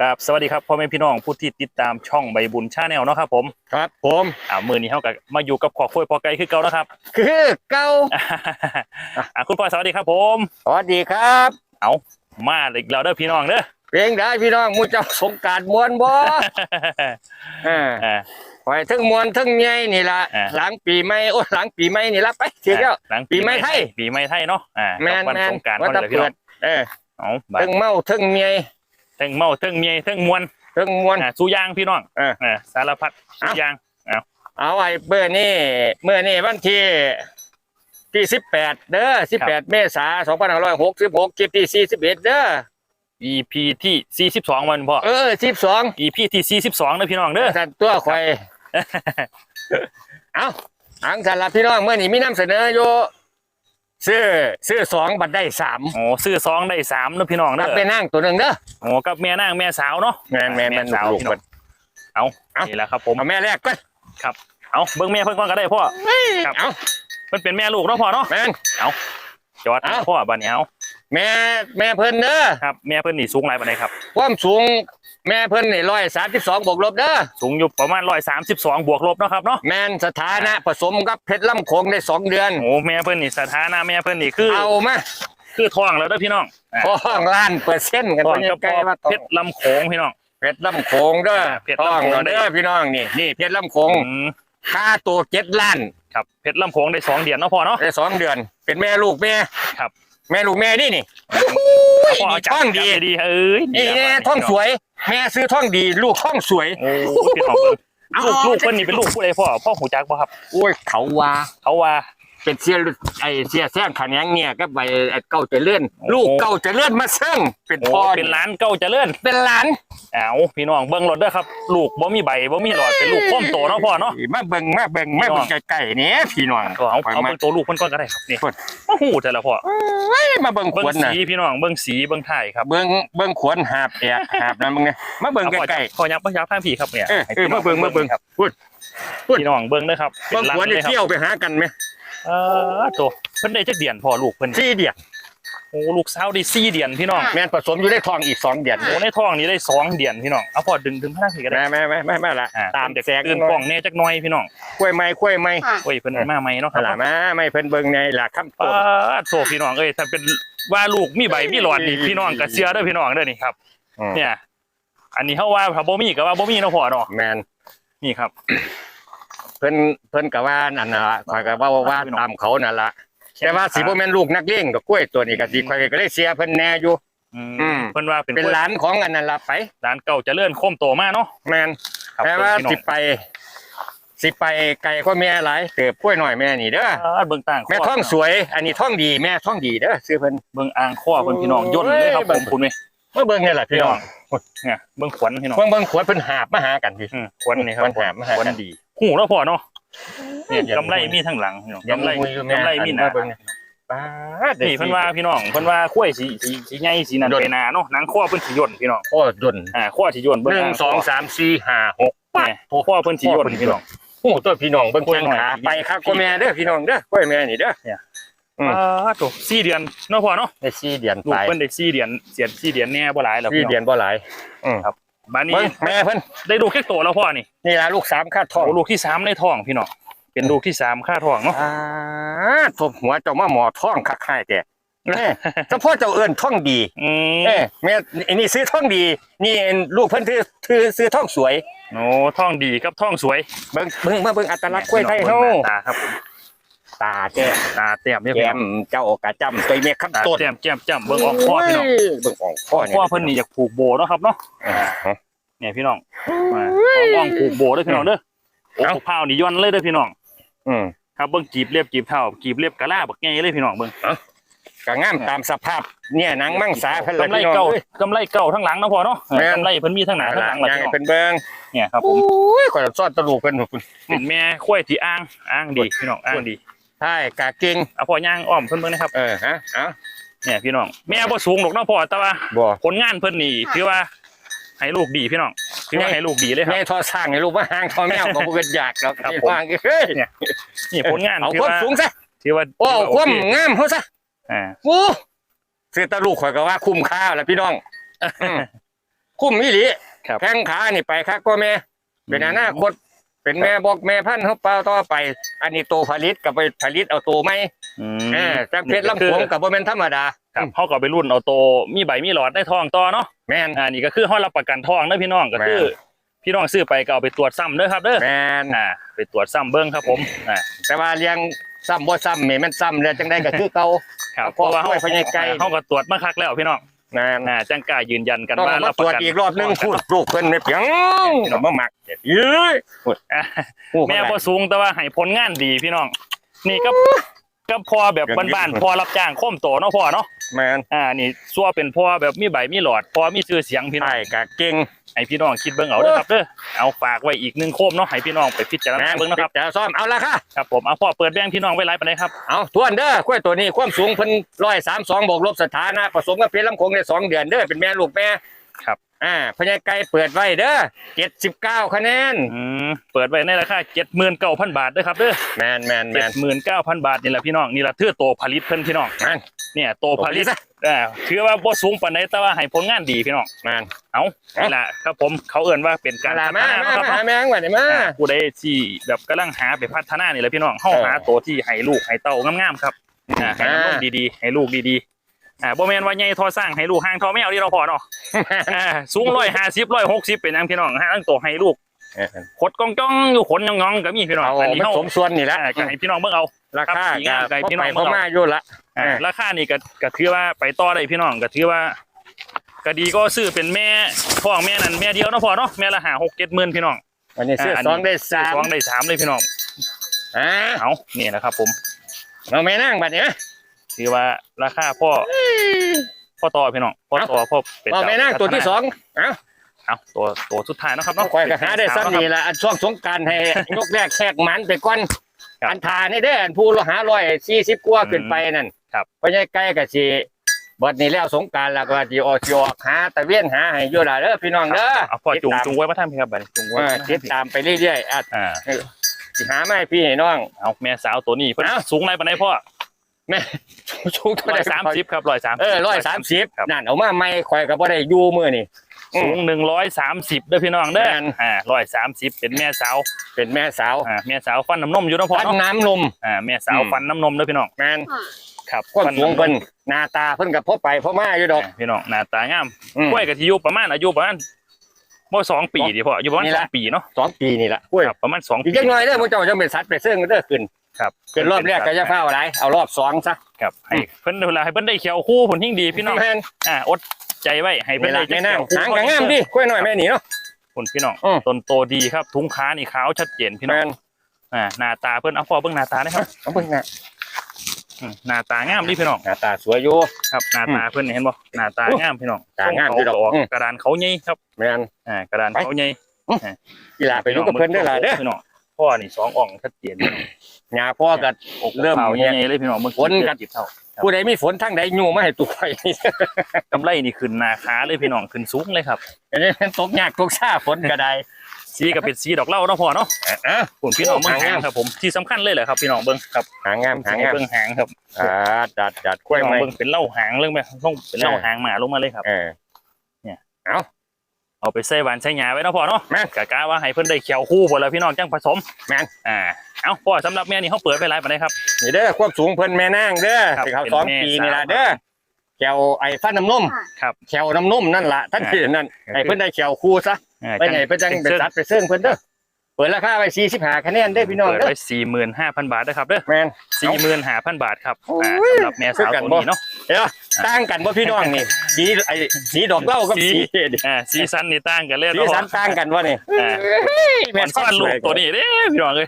ครับสวัสดีครับพ่อแม่พี่น้องผู้ที่ติดตามช่องใบบุญชาแนลเนาะครับผมครับ ผมอ่ามือนี้เฮากับมาอยู่กับขอคุยพอไกลคือเก่านะครับ คือเก้าอ่าคุณพ่อสวัสดีครับ ผมสวัสดีครับ เอามาอีกแล้วเด้อพี่น้องเด้อเพลงได้พี่น้องมูเจ้าสงกรารมวนบ่อ่าอ่าไว้ทั้งมวนทั้งใหญ่นี่ล่ะอ่าหลังปีใหม่โอ้หลังปีใหม่นี่ละไปเสียแล้วหลังปีใหม่ไทยปีใหม่ไทยเนาะอ่าแมนวันแมสนงกรารว่าเขาจะเลยพี่เปิน้อดงเออเอาบาดทั้งเมาทั้งเมีย ทั้งเมาทั้งเมียทั้งมวนทั้งมวน อ่าสู้ยางพี่น้องเอออ่าสารพัดสู้เอ้ายางเอาไอ้เบอร์นี่เมื่อนี่วันที่ที่สิบแปดเด้อสิบแปดเมษาสองพันห้าร้อยหกสิบหกคลิปที่สี่สิบเอ็ดเด้อ EP ที่42วันพ่อ เออสิบสอง EP ที่42เด้อพี่น้องเด้อท่านตัวข่อย เอาอังสารบพี่น้องเมื่อนี้มีนำเสนออยู่ ซื้อซื้อสองบัตรได้สามโอ้ซื้อซองได้สามเด้อพี่น้องรัเด้บอไปนั่งตัวหนึ่งเด้อโอ้กับแม่นางแม่สาวเนาะแม่นแม่นแม่นสาวลูกพี่ๆน้องเอาเอ้านี่แหละครับผมเอาแม่แรกก่อนเอาเบิ่งแม่เพิ่นก่อนก็ได้พ่อ ครับ เอาเพิ่นเป็นแม่ลูกเนาะพ่อเนาะแม่น จอดเอ้าพ่อบัดนี้เอา แม่แม่เพิ่นเด้อครับแม่เพิ่นนี่สูงหลายปานใดครับ ความสูงแม่เพิ่นนี่ร้อยสามสิบสองบวกลบเด้อสูงอยู่ประมาณ132บวกลบเนาะครับเนาะแม่นสถานะผสมกับเพชรลำโขงได้สองเดือน โอ้แม่เพิ่นนี่สถานะแม่เพิ่นนี่คือเอามาคือท้องแล้วเด้อพี่น้องอ่าท้องล้านเปอร์เซ็นต์กันท้องเป็นเฉใกล้พาะว่าเพชรลำโขงพี่น้องเพชรลำโขงเด้อเพชรท้ลำองโขงเด้อพี่น้องนี่นี่เพชรลำโขงอืมค่าตัวเจ็ดล้านครับเพชรลำโขงได้สองเดือนเนาะพ่อเนาะได้สองเดือน เป็นแม่ลูกแม่ครับ แม่ลูกแม่นี่นี่พ่อนี่ท้องดีจับดีๆเอ้ยนี่แหละแน่บัดท้องสวย แม่ซื้อท้องดีลูกท้องสวยโอ้พี่น้องเบิ่งเอาลูกลูกเพิ่นนี่เป็นลูกผู้ใดพ่อพ่อหูจักบ่ครับโอ้ยเขาว่าเขาว่าเป็นเสียไอเสียแซงขันยังเนี่ยก็ไปไอ้เก้าเจะเลื่อนโอ้ลูกเก้าเจะเลื่อนมาเซิ่งเป็นโอ้พ่อเป็นร้านเก่าเจริญเป็นหลาน เอาพี่น้องเบิ่งรถเด้อครับ ลูกบ่มีใบบ่มีหลอดเป็นลูกพ่อมโตเนาะพ่อเนาะมาเบิ่งมาเบิ่งมาเบิ่งไก่ๆเนี่ยพี่น้องก็เอาไปเอามาเบิ่งตัวลูกเพิ่นก่อนก็ได้ครับนี่เพิ่นมาหูแต่ละพ่อเอ้ยมาเบิ่งขเบิ่งวนน่ะสีพี่น้องเบิ่งสีเบิ่งถ่ายครับเบิ่งเบิ่งขวนหาบแอะหาบนะมึงเนี่ยมาเบิ่งเอาพ่อไก่พ่อยับพ่อยับทางพี่ครับเนี่ยเออให้เออพี่น้มาเบิ่งมาเบิ่งครับพูดพูดพี่น้องเบิ่งเด้อครับๆเบิ่งขวนเลนี่ยครับเที่ยวไปหากันไหมเออโตเพิ่นได้จักเดือนพ่อลูกเพิ่นสี่เดือน โอ้ลูกสาวได้4เดือนพี่น้องแม่นผสมอยู่ในท้องอีกสองเดือนโอ้ในท้องนี่ได้สองเดือนพี่น้องเอาพ่อดึงดึงพนักพี่ก็ได้แม่แม่แม่แม่แม่ละอ่าตามเด็กแสงตื่นกล้องแน่จักหน่อยพี่น้องกล้วยไม้กล้วยไม้โอ้ยเพิ่นมาใหม่เนาะคอะรับไรมาไม่เพิ่นเบิ่งในหลักคำตป้าอบดโทพี่น้องเอ้ยถ้าเป็นว่าลูกมีใบมีหลอดนี่พี่น้องก็เชื่อเด้อพี่น้องเด้อนี่ครับเนี่ยอันนี้เขาว่าถ้าบ่มีก็ว่าบ่มีเนาะพ่อเนาะแมนนี่ครับ เพิ่นเพิ่นก็ว่านั่นน่ะล่ะข่อยก็ว่าว่าตามเขานั่นล่ะ แต่ว่าสิบ่แม่นลูกนักเลงดอกกล้วยตัวนี้ก็สิข่อยก็เลยเสียเพิ่นแน่อยู่ อือืมมเพิ่นว่าเป็นเป็นหลานของอันนั้นล่ะไปหลานเก่าเจริญโคมโตมาเนาะแม่นครับแต่ว่าพี่น้อสิงไป สิไปไกลก็แม่หลายเติบกล้วยหน่อยแม่นี่เด้อป้าดเบิ่งต่างแม่ท้องสวย อันนี้ท้องดีแม่ท้องดีเด้อซื้อเพิ่น เบิ่งอ่างข้อเพิ่นพี่น้องย่นเลยครับโอ้ผยมคุณเว้ยมาเบิ่งนี่ล่ะพี่น้องเนี่ยเบิ่งขวัญพี่น้อง เบิ่งเบิ่งขวดเพิ่นหาบมาหากันพี่อืมขวัญนี่ครับขวัญแถมมาให้ขวัญดีหูแล้วพ่อเนาะ เนี่ยยังกำไรมีทั้งหลังพี่น้องยังกำไรมุยอยู่แม่กำไรมีหน้าอันมาเบิ่งป้าดได้นี่เพิ่นว่าพี่น้องเพิ่นว่าข้อยสีสีสีใหญ่สีนั่นย่นไปหนาเนาะหนังข้อเพิ่นสิย่นพี่น้องโอ้ดนอ่าข้อสิย่นเบิ่งหนึ่งอ่างสองสามสี่ห้าหกเนี่ยข้อเพิ่นสิย่นพี่น้องโอ้ตัวพี่น้องเบิ่งกล้วยแข้งหน่อยขาไปครับก็แม่เด้อพี่น้องเด้อกล้วยแม่นี่เด้ออืมอ่าโต4เดือนเนาะพ่อเนาะได้สี่เดือนลูไปกเพิ่นได้4เดือนเสีย4เดือนแน่บ่หลายแล้วสี่พี่น้องเดือนบ่หลายอืมบั ดนี้เบิ่งแม่เพิ่นได้ลูกแค่โตแล้วพ่อนี่นี่ล่ะลูกสามค่าทองโอ้ลูกที่สามในท้องพี่น้องเป็นลูกที่สามค่าท้องเนาะอ่าทบหัวเจ้ามาหมอท้องคักให้แกแม่เฉพาะเจ้าเอิ้นท้องดีอืมเอ้แม่อันนี้ซื้อท้องดี นี่ลูกเพิ่นถือถือซื้อท้องสวยโอ้ท้องดีกับท้องสวยเบิ่งเบิ่งมาเบิ่งอัตลักษณ์กล้วยไทยเฮาบิ่งหน้ตาครับผม ตาแจ้ตาแต้มเนี่ยแก้พี่น้องมเจ้ากระจำตัวเมียตาคำต้นแต้มแก้มจ้ำเบิ่งออกข้อพี่น้องโยเบิ่งออกข้อเนี่ยข้อเพิ่นนี่อยากผูกโบเนาะครับเนาะอ่าฮะเนี่ยพี่น้องมาอ่องผูกโบเด้อพี่น้องเด้อโอ้เอ้าพร้าวนี่ย้อนเลยเด้อพี่น้อง อืมครับเบิ่งกีบเรียบกีบเท่ากีบเรียบกะลาบักใหญ่เลยพี่น้องเบิ่งก็งามตามสภาพเนี่ยหนังมังสาเพิ่นละกำไรพี่น้องเก่าเอ้ยกำไรเก่าทั้งหลังเนาะพ่อเนาะแม่นกำไรเพิ่นมีทั้งหน้าทั้งหลังล่ะยังพี่น้องเป็นเบิ่งเนี่ยครับผโอ้มยข่อยซ่อนตะลูกเพิ่นพุ่นเป็นแม่ข้อยที่อ้างอ้างดีพี่น้องอ้างดี ใช่กะเก่งเอาพ่อย่างอ้อมเพิ่นเบิ่งนะครับเออฮะเอ้าเนี่ยพี่น้องแม่บ่สูงหรอกเนาะพ่อแต่ว่าบ่ผลงานเพิ่นนี่ถือว่าให้ลูกดีพี่น้องถือว่าให้ลูกดีเลยครับแม่ทอสร้างให้ลูกว่าหางทอแมวก็บ่เป็นอยากหรอกครับนี่ผมว่างเอ้ยนี่ผลงานเอาถือความว่าสูงซะถือว่าโอ้เอาความถืองามเฮาซะอ่าโอ้ซื้อตะลูกข่อยก็ว่าคุ้มค่าแล้วพี่น้องอืมคุ้มอีหลีครับแข้งขานี่ไปครับก็แม่เป็นอนาคต เป็นแม่บอกแม่พันธุ์เขาเปล่าต่อไป อันนี้โตผลิตกับไปผลิตเอาโตไหมอืมเออจังเพชรลำโพงกับโบแมนธรรมดาครับเขาก็ไปรุ่นเอาโตมีใบมีหลอดได้ทองต่อเนาะแม่น อ่านี่ก็คือห้อยรับประกันทองเด้อพี่น้องก็คือ แม่ พี่น้องซื้อไปก็เอาไปตรวจซ้ำเด้อครับเด้อแม่นอ่าไปตรวจซ้ำเบิ้งครับผมอ่า แต่ว่าเลี้ยงซ้ำบ่ซ้ำแม่มันซ้ำแล้วจังได้ก็คือเก่า ครับเอาเพราะว่าพ่อช่วยพญาไก่เขาก็ตรวจมาคักแล้วพี่น้อง แม่นอ่าจังกล้ายืนยันกันต้องว่าเอามารับตปรวระจกันอีกรอบหนึงพูดลูกเพิ่นไม่เพียงบ่มักเย้ยอ่าพูดแม่เข้าไปบ่สูงแต่ว่าให้ผลงานดีพี่น้อง นี่ก็ ก็พอแบบเกินบ้านเกินๆพอรับจ้างโค้มโตเนาะพ่อเนาะแม่นอ่านี่ซัวเป็นพ่อแบบมีใบมีหลอด พอมีชื่อเสียงพี่น้องใช่ก็เก่งให้พี่น้องคิดเบิ่งเอาเด้อครับเด้อเอาฝากไว้อีกหนึ่งโคมเนาะให้พี่น้องไปพิจารแม่ณานเบิ่งเนาะครับจะซ้อมเอาละค่ะครับผมเอาพ่อเปิดแบงค์พี่น้องไว้ไลฟ์ไปเลยครับเอาทวนเด้อข้อยตัวนี้ความสูงเพิ่นร้อยสามสองบวกลบสถานะผสมกับเพชรลำโขงได้สองเดือนเด้อเป็นแม่ลูกแม่ครับ อ่าพญาไก่เปิดไว้เด้อเจ็ดสิบเก้าคะแนนอืมเปิดไว้ในราคา79,000บาทเด้อครับเด้อแมนแมนแมน79,000บาทนี่แหละพี่น้องนี่แหละถือโตผลิตเพิ่นพี่น้องแมน เนี่ยโตผลิตโตผลิตซะ อ่าคือว่าบ่สูงปานใดแต่ว่าให้ผลงานดีพี่น้องแมน เอานี่แหละครับผมเขาเอื่นว่าเป็นการลาพัฒมานามาเนาะครับมาเนาะ แมงวันนี้มา อ่าผู้ใดที่แบบกำลังหาไปพัฒนานี่แหละพี่น้องเฮาเออหาตัวที่ให้ลูกให้เต้างามๆครับอ่าให้มันอ่า ลูกดีๆ ให้ลูกดีๆ อ่าบ่แม่นว่าใหญ่ทอสร้างให้ลูกห่างทอแมวที่เราพอเนาะอ่าสูง150 160เป็นหยังพี่น้องหาตั้งตัวให้ลูกขดกองจ้องอยู่ขนยองๆก็มีพี่น้องเอาอันนี้มันเฮาสมส่วนนี่ละอ่าก็ให้พี่น้องเบิ่งเอาราคาครับสีงามไก่พี่น้องไปพ่อมาอยู่ละอ่าเออราคานี่ก็ก็ถือว่าไปต่อได้พี่น้องก็ถือว่าก็ดีก็ซื้อเป็นแม่พ่อแม่นั่นแม่เดียวเนาะพ่อเนาะแม่ละหาหกเจ็ดหมื่นพี่น้องวันนี้ซื้ออ่าสองได้สามสองได้สามเลยพี่น้องอ่าเอานี่นะครับผมเอาแม่นั่งบัดนี้ไหม ถือว่าราคาพ่อพ่อต่อพี่น้องพ่อต่อพ่อเป็นเอาเจ้าแม่นั่งตัวที่สองเอาเอาตัวตัวสุดท้ายเนาะครับต้องเนาะคอยก็หาได้ซ้ำนี่ละละอันช่วงสงกรารให้ยกแรกแขกหมันไปก่อนครับอันทานี่เด้ออันผู้เราหาร้อยสี่สิบกว่าขึ้นไปนั่นครับเพราะใใกล้ๆกับสิบัดนี้แล้วสงกรารแล้วก็สิออกสิออกหาตะเวียนหาให้อยู่ล่ะเด้อพี่น้องเด้อเอาพ่อจุงติดตามจุงไว้มาท่านพี่ครับบัดนี้จุงไว้เออติดตามไปเรื่อยๆอะอ่าสิหาไม่พี่ให้น้องเอาแม่สาวตัวนี้เพิ่นเอ้าสูงไรปานใดพ่อแม่ สูงเท่าร้ไหอร่ยสามสิบครับร้อยสามเออร้อยสามสิบครับนั่นเอามาไม่ข่อยก็บ่ได้อยู่มื้อนี่อืมสูงหนึ่งร้อยสามสิบเด้อพี่น้องเด้อแม่น อ่าร้อยสามสิบเป็นแม่สาวเป็นแม่สาวอ่าแม่สาวฟันน้ำนมอยู่เนาะพ่อพันเนาะน้ำนม อ่าแม่สาวอืม ฟันน้ำนมเด้อพี่น้องแม่นครับความฟันสูงน้ำนเพิ่มนหน้าตาเพิ่นก็พอไปพอมาอยู่ดอกอ่าพี่น้องหน้าตางามอืม กล้วยกับที่อยู่ประมาณอายุประมาณ บ่สองปีดิพ่ออายุประมาณนี่สละองปีเนาะสองปีนี่ละกล้วยครับประมาณสองอีปี กจักหน่อยเด้อพวกเจ้าจะเป็นสัตว์ไปเสื่องเด้อขึ้นครับขึ้นรอบแรกก็จะเฝ้าอะไรเอารอบสองซะครับให้เพิ่นเวลาให้เพิ่นได้เขียวคู่ผลยิ่งดีพี่น้องแม่นอ่าอดใจไว้ให้เพิ่นี่นละได้แม่นั่งเขียวหางคู่ก็งามดิกล้วยหน่อยแม่นี่เนาะ ผลพี่น้องอืม ต้นโตดีครับทุงขานี่ขาวชัดเจนพี่น้อแม่งนอ่าหน้าตาเพิ่นเอาพ่อเบิ่งหน้าตาได้ครับเอาเบิ่งหน้า อืมหน้าตางามดิพี่น้อง หน้าตาสวยอยู่ ครับหน้าตาเพิ่นนี่เห็นบ่หน้าตางามพี่น้องตางามทรพี่น้องเขาก็ออกอืมกระดานเขาใหญ่ครับแม่น อ่ากระดานเขาใหญ่กีฬาไปลูกกับเพิ่นเด้อล่ะเด้อพี่น้องพ่อนี่สองอ่องชัดเจนพี่น้องหญ้าพ่อก็ อกเริ่มขาวเนี่ใหยญ่ๆเลยพี่น้องเมื่อฝนกี้กัด จิบเท่าผู้ใดมีฝนทางใดอยู่มาให้ตัวข่อยนี่กำไรนี่ขึ้นหน้าขาเลยพี่น้องขึ้นสูงเลยครับ อันนี้มันตกยากตกซ่าฝนก็ได้ สีก็เป็นสีดอกเหล้าเนาะพ่อเนาะอะผมพี่น้องเบิ่งหางามหางครับผมที่สำคัญเลยแหละครับพี่น้องเบิ่งครับหางามหางามเบิ่งหางครับอ่าจัดจัดกล้วยพี่น้องไหมเบิ่งเป็นเหล้าหางเรื่องไปลงเป็นเหล้าหางหมาลงมาเลยครับเออเอาไปใส่หวานใส่หยาไว้เนาะพ่อเนาะแม่นกะกะว่าให้เพิ่นได้เขียวคู่หมดแล้วพี่น้องจังผสมแม่นอ่าเอ้าพ่อสำหรับแม่นี่เขาเปิดไปหลายปานใดครับนี่เด้อความสูงเพิ่นแม่นางเด้อครับที่เขาเป็นสองแม่ปีสาวนี่ล่ะเด้อ แขวไอ้ฟันน้ำนมครับแขวน้ำนมนั่นล่ะท่านที่นั่นไอ้เพิ่นได้แขวคู่ซะอ่าไปไหนไปจังไปจัดไปเซิ่งเพิ่นเด้อเปิดราคาไป45คะแนนเด้อพี่น้องเปิดเด้อไว้สี่หมื่นห้าพันบาทนะครับเด้อแม่นสี่หมื่นห้าพันบาทครับโอ้อ่ายสำหรับแม่สาวคือกันตัวบ่นี้เนาะเดี๋ยวต่างกันบ่พี่น้องนี่สีไอ้สีดอกเหล้ากับสีสีอ่าสีสันนี่ต่างกันเลยสีเนาะสันต่างกันวะนี่อ่าแม่มันซ่อนลูกตัวนี้เด้พี่น้องเลย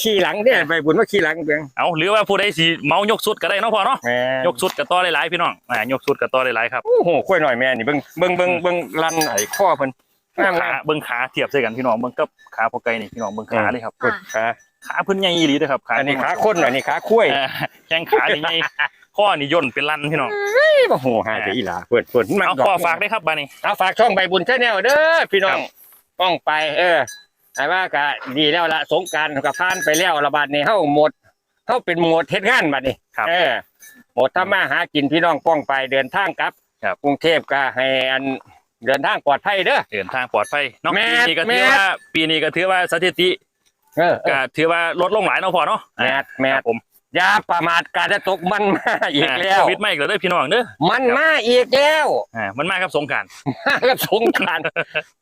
ขี่หลังเด้อไปบุญว่าขี่หลังเพียงเอาหรือว่าผู้ใดสีเมายกสุดก็ได้เนาะพ่อเนาะแม่ยกสุดกับต่อได้หลายพี่น้องอ่ายกสุดกับต่อได้หลายครับโอ้โหค่อยหน่อยแม่นี่เบิ่งเบิ่งเบิ่งเบิ่งลันไอ้ข้อเพิ่น งามขาเบิ้งขาเทียบใส่กันพี่น้องเบิ้งกับขาพอไกลนี่พี่น้องเบิ้งขาเลยครับๆขาขาเพิ่นใหญ่อีหลีเด้อครับขาอันนี้ขาคนอันนี้ขาคุ้ยอ่าแข้งขานี่ใหญ่ข้อนี่ย่นเป็นลันพี่น้องโอ้โหหายไปอีหลาเปิดเปิดมันเอาดอกข้อฝากได้ครับบานี้เอาฝากช่องใบบุญชาแนลเด้อพี่น้อครังบป้องไปเออแต่ว่าก็ดีแล้วละสงกรารกับผ่านไปแล้วระบาดนี้เฮาหมดเฮาเป็นโหมดเฮ็ดงานบัดนี้ครับเออหมดทำมาหากินพี่น้องป้องไปเดินทางกลับครับกรุงเทพก็ให้อัน เดินทางปลอดภัยเด้อ เดินทางปลอดภัยเน้องแม่ปีนี้ก็แม่ถือว่าปีนี้ก็ถือว่าสถิติเออเอก็อถือว่าลดลงหลายเนาะพ่อเนาะแมทแมคทรับผมอย่าประมาทการจะตกมันมาอีกแล้ว โควิดไม่อีกแล้วเด้อพี่น้องเด้อมันมาอีกแล้วอ่ามันมากับสงกรารมากับสงกราร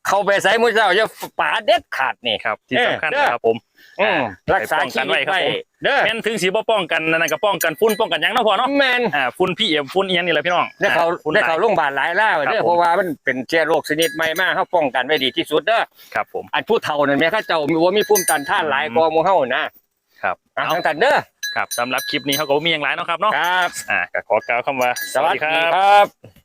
เข้าไปใส่มือเจ้าจะป่าเด็ดขาดนี่ ครับ ที่เออสำคัญเด้อ นะครับผม อืมอ่ารักษาไปป้องกัชีนวิไว้ตครับไว้ผมเด้อแม่นถึงสีบ่ป้องกันนั่นนะก็ป้องกันฝุ่นป้องกันหยังเนาะพ่อเนาะแมนอ่าฝุ่นพี่เอ็มฝุ่นเอียงนี่แหละพี่น้องได้เขาอ่ฝุ่นได้หลาเขายโรงพยาบาลหลายแล้วครับเด้อผมเพราะว่ามันเป็นเชื้อโรคชนิดใหม่มากเขาป้องกันไว้ดีที่สุดเด้อครับผมอันผู้เฒ่านั่นแม่เขาเจ้ามีว่ามีภูมิต้านทานหลายกว่าหมู่เฮานะครับอะเอาทางตันเด้อครับสำหรับคลิปนี้เขาก็บ่มีอย่างไรเนาะครับเนาะครับอ่าก็ขอกล่าวคำว่าสวัสดีครับ